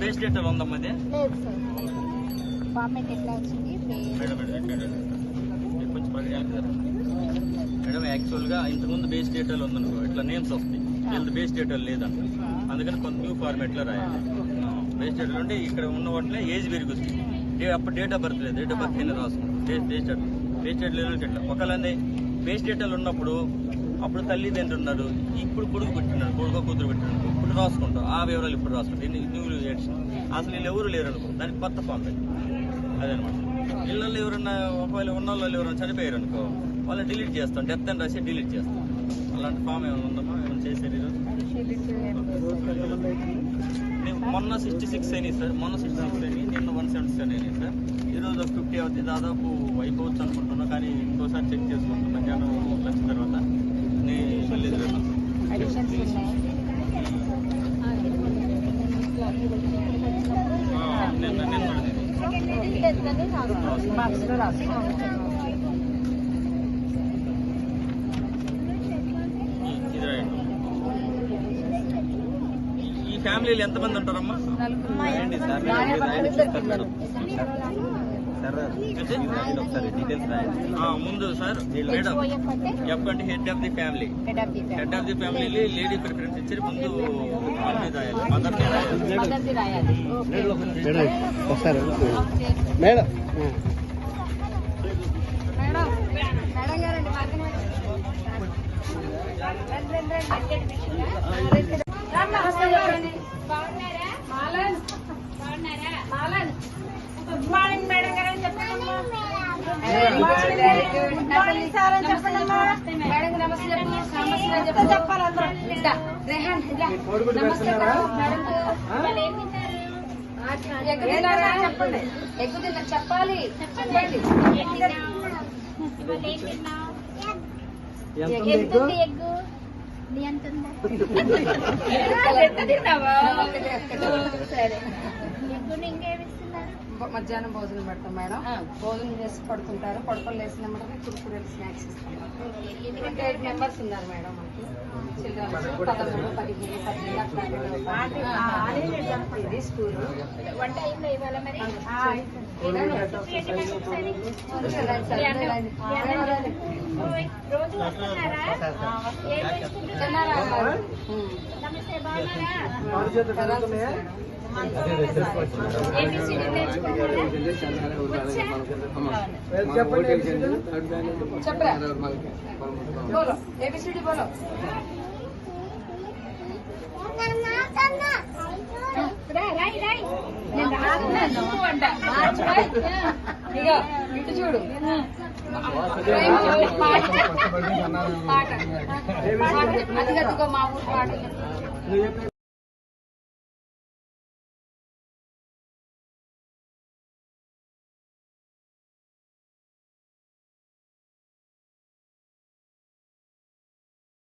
Base data ఉందమ్మా అది format ఎట్లా వచ్చింది? మేడం యాక్చువల్గా ఇంతకుముందు బేస్ డేటాలు ఉందనుకో ఇట్లా నేమ్స్ వస్తాయి. వీళ్ళది బేస్ డేటాలు లేదంట. అందుకని కొంత న్యూ ఫార్మేట్లో రాయాలి. బేస్ డేటాలు అంటే ఇక్కడ ఉన్న వాటిలో ఏజ్ పెరుగుతుంది అప్పుడు డేట్ ఆఫ్ బర్త్ లేదు. డేట్ ఆఫ్ బర్త్ అయినా రాసుకుంటాం. బేస్ డేటా బేస్ డేట్ ఇట్లా ఒకవేళ బేస్ డేటాలు ఉన్నప్పుడు అప్పుడు తల్లి తింటున్నాడు ఇప్పుడు కొడుకు పెట్టినాడు కొడుకు కూతురు పెట్టినాడు. ఇప్పుడు రాసుకుంటాం ఆ వివరాలు ఇప్పుడు రాసుకుంటాం ఇన్ని న్యూ అసలు వీళ్ళు ఎవరు లేరు అనుకో దానికి కొత్త ఫామ్ అదనమాట. ఇళ్ళల్లో ఎవరన్నా ఒకవేళ ఉన్న వాళ్ళు ఎవరైనా చనిపోయారు అనుకో వాళ్ళు డిలీట్ చేస్తాం. డెత్ అని రాసి డిలీట్ చేస్తాం. అలాంటి ఫామ్ ఏమైనా ఉందమ్మా ఏమైనా చేసేది ఈరోజు? నేను మొన్న సిక్స్టీ సిక్స్ అయినాయి సార్. మొన్న సిక్స్టీ సిక్స్ అయినాయి. నిన్న వన్ సెవెంటీ సెవెన్ అయినాయి సార్. ఈరోజు ఫిఫ్టీ అవుతుంది దాదాపు అయిపోవచ్చు అనుకుంటున్నా కానీ ఇంకోసారి చెక్ చేసుకుంటున్నాను మధ్యాహ్నం లంచ్ తర్వాత. ఈ- ఫ్యామిలీలో ఎంతమంది ఉంటారమ్మా? సార్ ముందు సార్ మేడం ఎఫ్ అంటే? Head of the family head of the family lady preference ఇచ్చి ముందు మేడం ఒకసారి. మేడం. మేడం. మేడం గారండి పక్కన నమస్తే చెప్పండి మాలన్ మాలన్ గుడ్ మార్నింగ్ మేడం గారు అని చెప్పండి మేడం నమస్తే చెప్పండి నమస్తే చెప్పండి చెప్పాలి అందరూ ఇద్దా. రెహాన్ ఇద్దా. నమస్తే మేడం ఎగ్గు తిన్నారా చెప్పండి ఎగ్గు తిన్నా చెప్పాలి చెప్పండి ఎగ్గు ఎగ్గు ఎగ్గు తిన్నావా సరే మధ్యాహ్నం భోజనం పెడతాం మేడం. భోజనం చేసి పడుకుంటారు. పడుకొని లేసిన వెంటనే కురుకురే స్నాక్స్ ఇస్తాం. ఎయిట్ మెంబర్స్ ఉన్నారు మేడం మనకి చిల్డ్రన్స్ పదమూడు పదిహేను పద్దెనిమిది అట్లా ఇది స్కూల్. వంట అయిందా ఇవాళ మరి? రోజు వస్తున్నారా ఏం చేసుకుంటున్నారు నమస్తే బాగున్నారా ఏబిసిడి నేర్చుకున్నారా చెప్పరా బోలో ఏబిసిడి ఇగో ఇటు చూడు పాట. పాట మా ఊరు పాటలు